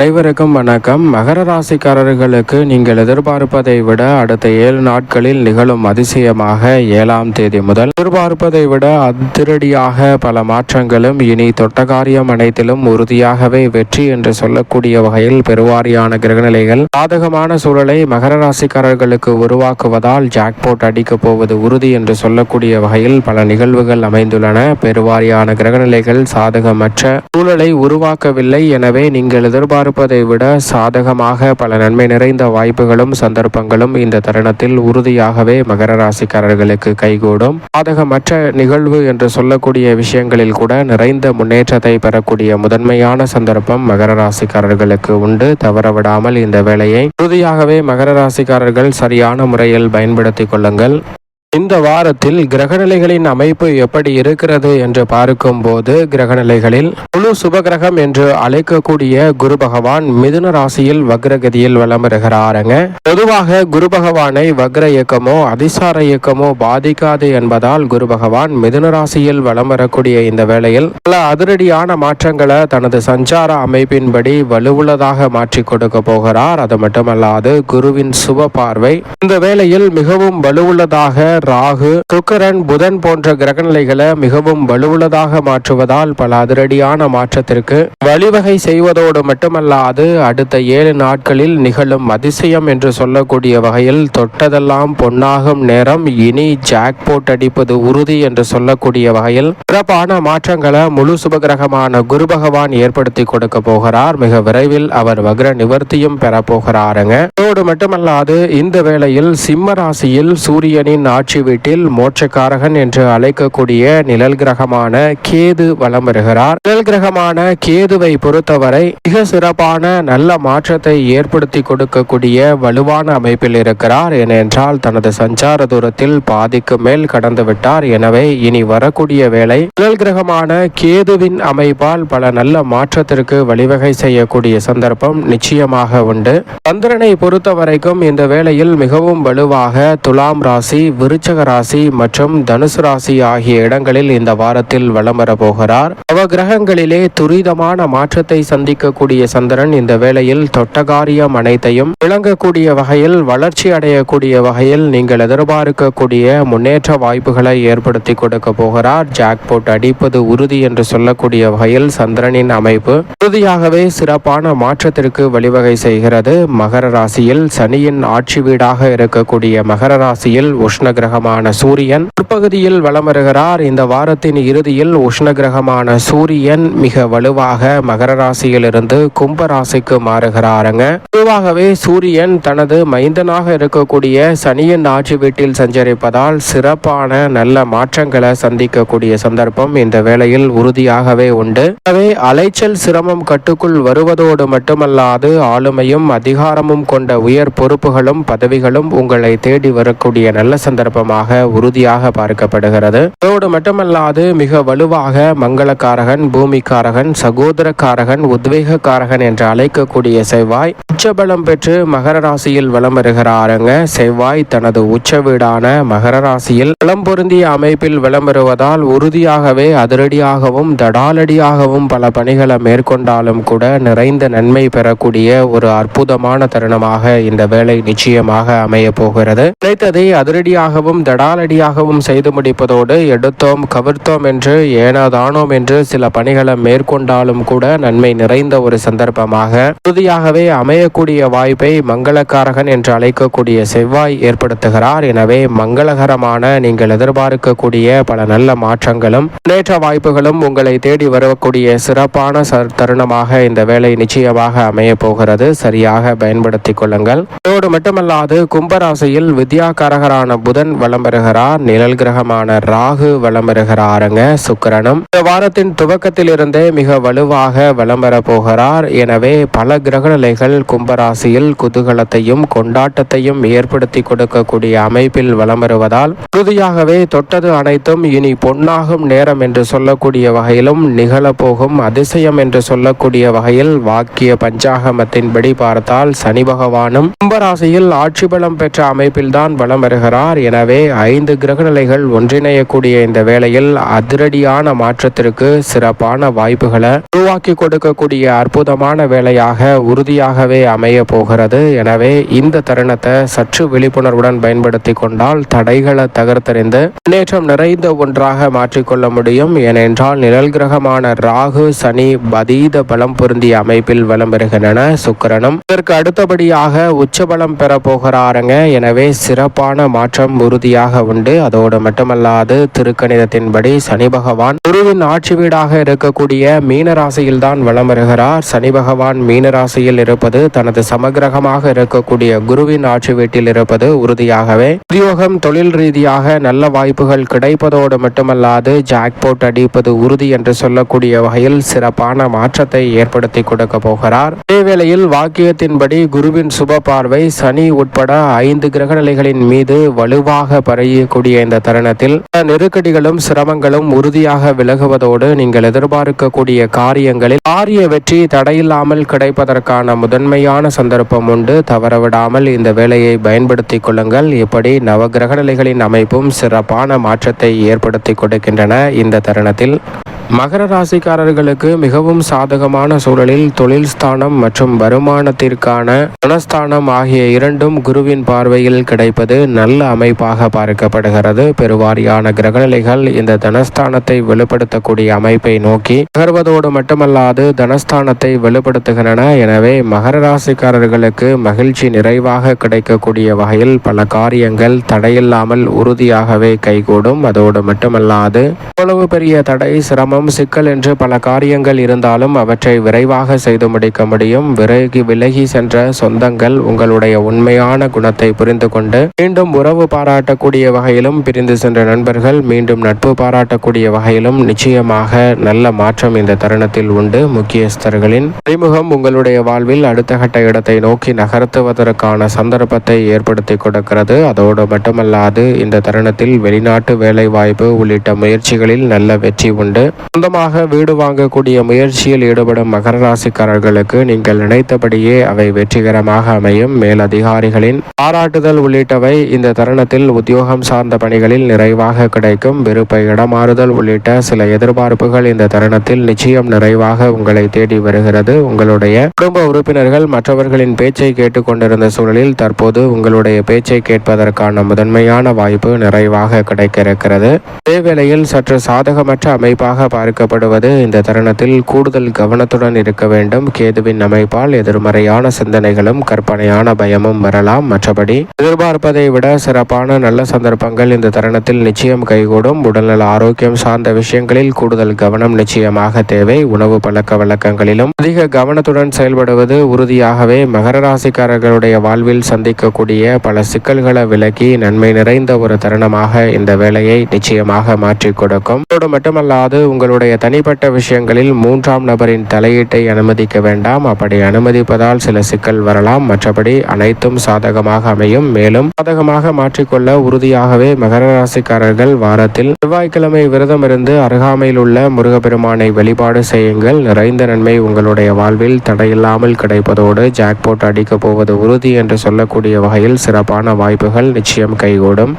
அனைவருக்கும் வணக்கம். மகர ராசிக்காரர்களுக்கு நீங்கள் எதிர்பார்ப்பதை விட அடுத்த ஏழு நாட்களில் நிகழும் அதிசயமாக ஏழாம் தேதி முதல் எதிர்பார்ப்பதை விட அதிரடியாக பல மாற்றங்களும் இனி தொட்டகாரியம் அனைத்திலும் உறுதியாகவே வெற்றி என்று சொல்லக்கூடிய வகையில் பெருவாரியான கிரகநிலைகள் சாதகமான சூழலை மகர ராசிக்காரர்களுக்கு உருவாக்குவதால் ஜாக்போட் அடிக்கப் போவது உறுதி என்று சொல்லக்கூடிய வகையில் பல நிகழ்வுகள் அமைந்துள்ளன. பெருவாரியான கிரகநிலைகள் சாதகமற்ற சூழலை உருவாக்கவில்லை. எனவே நீங்கள் எதிர்பார்ப்பதை விட சாதகமாக பல நன்மை நிறைந்த வாய்ப்புகளும் சந்தர்ப்பங்களும் இந்த தருணத்தில் உறுதியாகவே மகர ராசிக்காரர்களுக்கு கைகூடும். சாதகமற்ற நிகழ்வு என்று சொல்லக்கூடிய விஷயங்களில் கூட நிறைந்த முன்னேற்றத்தை பெறக்கூடிய முதன்மையான சந்தர்ப்பம் மகர ராசிக்காரர்களுக்கு உண்டு. தவறவிடாமல் இந்த வேலையை உறுதியாகவே மகர ராசிக்காரர்கள் சரியான முறையில் பயன்படுத்திக் கொள்ளுங்கள். இந்த வாரத்தில் கிரகநிலைகளின் அமைப்பு எப்படி இருக்கிறது என்று பார்க்கும்போது கிரகநிலைகளில் முழு சுபகிரகம் என்று அழைக்கக்கூடிய குரு பகவான் மிதுன ராசியில் வக்ரகதியில் வலம் வருகிறாருங்க. பொதுவாக குரு பகவானை வக்ர இயக்கமோ அதிசார இயக்கமோ பாதிக்காது என்பதால் குரு பகவான் மிதுன ராசியில் வலம் வரக்கூடிய இந்த வேளையில் பல அதிரடியான மாற்றங்களை தனது சஞ்சார அமைப்பின்படி வலுவுள்ளதாக மாற்றி கொடுக்க போகிறார். அது மட்டுமல்லாது குருவின் சுப பார்வை இந்த வேளையில் மிகவும் வலுவுள்ளதாக ராகு சுக்கிரன் புதன் போன்ற கிரகநிலைகளை மிகவும் வலுவுள்ளதாக மாற்றுவதால் பல அதிரடியான மாற்றத்திற்கு வழிவகை செய்வதோடு மட்டுமல்லாது அடுத்த ஏழு நாட்களில் நிகழும் அதிசயம் என்று சொல்லக்கூடிய வகையில் தொட்டதெல்லாம் பொன்னாகும் நேரம். இனி ஜாக்போட் அடிப்பது உறுதி என்று சொல்லக்கூடிய வகையில் சிறப்பான மாற்றங்களை முழு சுபகிரகமான குரு பகவான் ஏற்படுத்தி கொடுக்க போகிறார். மிக விரைவில் அவர் வக்ர நிவர்த்தியும் பெற போகிறாருங்க. அதோடு மட்டுமல்லாது இந்த வேளையில் சிம்ம ராசியில் சூரியனின் ஆட்சி வீட்டில் மோட்சக்காரகன் என்று அழைக்கக்கூடிய நிழல் கிரகமான கேது வலம் வருகிறார் நிழல் கிரகமான கேதுவை பொறுத்தவரை மிக சிறப்பான நல்ல மாற்றத்தை ஏற்படுத்தி கொடுக்கக்கூடிய வலுவான அமைப்பில் இருக்கிறார். ஏனென்றால் தனது சஞ்சார தூரத்தில் பாதிக்கு மேல் கடந்து விட்டார். எனவே இனி வரக்கூடிய வேலை நிழல் கிரகமான கேதுவின் அமைப்பால் பல நல்ல மாற்றத்திற்கு வழிவகை செய்யக்கூடிய சந்தர்ப்பம் நிச்சயமாக உண்டு. சந்திரனை பொறுத்தவரைக்கும் இந்த வேளையில் மிகவும் வலுவாக துலாம் ராசி விருச்சக ராசி மற்றும் தனுசு ராசி ஆகிய இடங்களில் இந்த வாரத்தில் வலம் வர போகிறார். அவ கிரகங்களிலே துரிதமான மாற்றத்தை சந்திக்கக்கூடிய சந்திரன் இந்த வேளையில் தொட்டகாரியம் அனைத்தையும் விளங்கக்கூடிய வகையில் வளர்ச்சி அடையக்கூடிய வகையில் நீங்கள் எதிர்பார்க்கக்கூடிய முன்னேற்ற வாய்ப்புகளை ஏற்படுத்தி கொடுக்க போகிறார். ஜாக்போட் அடிப்பது உறுதி என்று சொல்லக்கூடிய வகையில் சந்திரனின் அமைப்பு உறுதியாகவே சிறப்பான மாற்றத்திற்கு வழிவகை செய்கிறது. மகர ராசியில் சனியின் ஆட்சி வீடாக இருக்கக்கூடிய மகர ராசியில் உஷ்ண கிரகமான சூரியன். பிற்பகுதியில் வலம் வருகிறார் இந்த வாரத்தின் இறுதியில் உஷ்ண கிரகமான சூரியன் மிக வலுவாக மகர ராசியிலிருந்து கும்ப ராசிக்கு மாறுகிறாருங்க. பொதுவாகவே சூரியன் தனது மைந்தனாக இருக்கக்கூடிய சனியின் ஆட்சி வீட்டில் சஞ்சரிப்பதால் சிறப்பான நல்ல மாற்றங்களை சந்திக்கக்கூடிய சந்தர்ப்பம் இந்த வேளையில் உறுதியாகவே உண்டு. எனவே அலைச்சல் சிரமம் கட்டுக்குள் வருவதோடு மட்டுமல்லாது ஆளுமையும் அதிகாரமும் கொண்ட உயர் பொறுப்புகளும் பதவிகளும் உங்களை தேடி வரக்கூடிய நல்ல சந்தர்ப்பம் சந்தர்ப்பமாக உறுதியாக பார்க்கப்படுகிறது. அதோடு மட்டுமல்லாது மிக வலுவாக மங்களக்காரகன் பூமிக்காரகன் சகோதரக்காரகன் உத்வேகக்காரகன் என்று அழைக்கக்கூடிய செவ்வாய் உச்சபலம் பெற்று மகர ராசியில் வலம் வருகிறாருங்க. செவ்வாய் தனது உச்ச வீடான மகர ராசியில் பலம் பொருந்திய அமைப்பில் வலம் வருவதால் உறுதியாகவே அதிரடியாகவும் தடாலடியாகவும் பல பணிகளை மேற்கொண்டாலும் கூட நிறைந்த நன்மை பெறக்கூடிய ஒரு அற்புதமான தருணமாக இந்த வேலை நிச்சயமாக அமைய போகிறது. கிடைத்ததை அதிரடியாகவும் தடாலடியாகவும் செய்து முடிப்பதோடு எடுத்தோம் கவிர்த்தோம் என்று ஏனாதானோம் என்று சில பணிகளை மேற்கொண்டாலும் கூட நன்மை நிறைந்த ஒரு சந்தர்ப்பமாக. உறுதியாகவே அமையக்கூடிய வாய்ப்பை மங்களக்காரகன் என்று அழைக்கக்கூடிய செவ்வாய் ஏற்படுத்துகிறார். எனவே மங்களகரமான நீங்கள் எதிர்பார்க்கக்கூடிய பல நல்ல மாற்றங்களும் முன்னேற்ற வாய்ப்புகளும் உங்களை தேடி வரக்கூடிய சிறப்பான தருணமாக இந்த வேலை நிச்சயமாக அமைய போகிறது. சரியாக பயன்படுத்திக் கொள்ளுங்கள். இதோடு மட்டுமல்லாது கும்பராசியில் வித்யாகாரகரான புதன் வலம் வருகிறார் நிழல் கிரகமான ராகு வலம் வருகிறாருங்க சுக்கரனும். இந்த வாரத்தின் துவக்கத்திலிருந்தே மிக வலுவாக வலம் வர போகிறார். எனவே பல கிரகநிலைகள் கும்பராசியில் குதூகலத்தையும் கொண்டாட்டத்தையும் ஏற்படுத்தி கொடுக்கக்கூடிய அமைப்பில் வலம் வருவதால் உறுதியாகவே தொட்டது அனைத்தும் இனி பொன்னாகும் நேரம் என்று சொல்லக்கூடிய வகையிலும் நிகழப்போகும் அதிசயம் என்று சொல்லக்கூடிய வகையில் வாக்கிய பஞ்சாகமத்தின்படி பார்த்தால் சனி பகவானும் கும்பராசியில் ஆட்சி பலம் பெற்ற அமைப்பில்தான் வலம் வருகிறார் எனவே ஐந்து கிரகநிலைகள் ஒன்றிணையக்கூடிய இந்த வேளையில் அதிரடியான மாற்றத்திற்கு சிறப்பான வாய்ப்புகளை உருவாக்கி கொடுக்கக்கூடிய அற்புதமான வேலையாக உறுதியாகவே அமைய போகிறது. எனவே இந்த தருணத்தை சற்று விழிப்புணர்வுடன் பயன்படுத்தி கொண்டால் தடைகளை தகர்த்தறிந்து முன்னேற்றம் நிறைந்த ஒன்றாக மாற்றிக்கொள்ள முடியும். ஏனென்றால் நிழல் கிரகமான ராகு சனி பதீத பலம் பொருந்திய அமைப்பில் வலம் பெறுகின்றன. சுக்கரனும் இதற்கு அடுத்தபடியாக உச்சபலம் பெற போகிறாருங்க. எனவே சிறப்பான மாற்றம் பகுதியாக உண்டு. அதோடு மட்டுமல்லாது திருக்கணிதத்தின்படி சனி பகவான் குருவின் ஆட்சி வீடாக இருக்கக்கூடிய மீன ராசியில் தான் வலம் வருகிறார். சனி பகவான் மீனராசியில் இருப்பது தனது சமகிரகமாக இருக்கக்கூடிய குருவின் ஆட்சி வீட்டில் இருப்பது உறுதியாகவே. உத்தியோகம் தொழில் ரீதியாக நல்ல வாய்ப்புகள் கிடைப்பதோடு மட்டுமல்லாது ஜாக்போட் அடிப்பது உறுதி என்று சொல்லக்கூடிய வகையில் சிறப்பான மாற்றத்தை ஏற்படுத்தி கொடுக்க போகிறார். இதேவேளையில் வாக்கியத்தின்படி குருவின் சுப பார்வை சனி உட்பட ஐந்து கிரக நிலைகளின் மீது வலுவாக பரயக்கூடிய இந்த தருணத்தில் நெருக்கடிகளும் சிரமங்களும் உறுதியாக விலகுவதோடு நீங்கள் எதிர்பார்க்கக்கூடிய காரியங்களில் காரிய வெற்றி தடையில்லாமல் கிடைப்பதற்கான முதன்மையான சந்தர்ப்பம் உண்டு. தவறவிடாமல் இந்த வேலையை பயன்படுத்திக் கொள்ளுங்கள். இப்படி நவகிரகநிலைகளின் அமைப்பும் சிறப்பான மாற்றத்தை ஏற்படுத்தி கொடுக்கின்றன இந்த தருணத்தில். மகர ராசிக்காரர்களுக்கு மிகவும் சாதகமான சூழலில் தொழில் ஸ்தானம் மற்றும் வருமானத்திற்கான தனஸ்தானம் ஆகிய இரண்டும் குருவின் பார்வையில் கிடைப்பது நல்ல அமைப்பாக பார்க்கப்படுகிறது. பெருவாரியான கிரகநிலைகள் இந்த தனஸ்தானத்தை வெளிப்படுத்தக்கூடிய அமைப்பை நோக்கி நகர்வதோடு மட்டுமல்லாது தனஸ்தானத்தை வெளிப்படுத்துகின்றன. எனவே மகர ராசிக்காரர்களுக்கு மகிழ்ச்சி நிறைவாக கிடைக்கக்கூடிய வகையில் பல காரியங்கள் தடையில்லாமல் உறுதியாகவே கைகூடும். அதோடு மட்டுமல்லாது அவ்வளவு பெரிய தடை சிரமம் சிக்கல் என்று பல காரியங்கள் இருந்தாலும் அவற்றை விரைவாக செய்து முடிக்க முடியும். விலகி விலகி சென்ற சொந்தங்கள் உங்களுடைய உண்மையான குணத்தை புரிந்து கொண்டு மீண்டும் உறவு பாராட்டக்கூடிய வகையிலும் பிரிந்து சென்ற நண்பர்கள் மீண்டும் நட்பு பாராட்டக்கூடிய வகையிலும் நிச்சயமாக நல்ல மாற்றம் இந்த தருணத்தில் உண்டு. முக்கியஸ்தர்களின் அறிமுகம் உங்களுடைய வாழ்வில் அடுத்த கட்ட இடத்தை நோக்கி நகர்த்துவதற்கான சந்தர்ப்பத்தை ஏற்படுத்தி கொடுக்கிறது. அதோடு மட்டுமல்லாது இந்த தருணத்தில் வெளிநாட்டு வேலை வாய்ப்பு உள்ளிட்ட முயற்சிகளில் நல்ல வெற்றி உண்டு. சொந்தமாக வீடு வாங்கக்கூடிய முயற்சியில் ஈடுபடும் மகர ராசிக்காரர்களுக்கு நீங்கள் நினைத்தபடியே அவை வெற்றிகரமாக அமையும். மேலதிகாரிகளின் பாராட்டுதல் உள்ளிட்டவை இந்த தருணத்தில் உத்தியோகம் சார்ந்த பணிகளில் நிறைவாக கிடைக்கும். விருப்ப இடமாறுதல் உள்ளிட்ட சில எதிர்பார்ப்புகள் இந்த தருணத்தில் நிச்சயம் நிறைவாக உங்களை தேடி வருகிறது. உங்களுடைய குடும்ப உறுப்பினர்கள் மற்றவர்களின் பேச்சை கேட்டுக்கொண்டிருந்த சூழலில் தற்போது உங்களுடைய பேச்சை கேட்பதற்கான முதன்மையான வாய்ப்பு நிறைவாக கிடைக்க இருக்கிறது. அதேவேளையில் சற்று சாதகமற்ற அமைப்பாக பார்க்கப்படுவது இந்த தருணத்தில் கூடுதல் கவனத்துடன் இருக்க வேண்டும். கேதுவின் அமைப்பால் எதிர்மறையான சிந்தனைகளும் கற்பனையான பயமும் வரலாம். மற்றபடி எதிர்பார்ப்பதை விட சிறப்பான நல்ல சந்தர்ப்பங்கள் இந்த தருணத்தில் நிச்சயம் கைகூடும். உடல்நல ஆரோக்கியம் சார்ந்த விஷயங்களில் கூடுதல் கவனம் நிச்சயமாக தேவை. உணவு பழக்க வழக்கங்களிலும் அதிக கவனத்துடன் செயல்படுவது உறுதியாகவே மகர ராசிக்காரர்களுடைய வாழ்வில் சந்திக்கக்கூடிய பல சிக்கல்களை விலக்கி நன்மை நிறைந்த ஒரு தருணமாக இந்த வேலையை நிச்சயமாக மாற்றிக் கொடுக்கும். அதோடு மட்டுமல்லாது உங்களுடைய தனிப்பட்ட விஷயங்களில் மூன்றாம் நபரின் தலையீட்டை அனுமதிக்க வேண்டாம். அப்படி அனுமதிப்பதால் சில சிக்கல் வரலாம். மற்றபடி அனைத்தும் சாதகமாக அமையும். மேலும் சாதகமாக மாற்றிக்கொள்ள உறுதியாகவே மகர ராசிக்காரர்கள் வாரத்தில் செவ்வாய்க்கிழமை விரதம் இருந்து அருகாமையில் உள்ள முருகப்பெருமானை வழிபாடு செய்யுங்கள். நிறைந்த நன்மை உங்களுடைய வாழ்வில் தடையில்லாமல் கிடைப்பதோடு ஜாக்போட் அடிக்கப் போவது உறுதி என்று சொல்லக்கூடிய வகையில் சிறப்பான வாய்ப்புகள் நிச்சயம் கைகூடும்.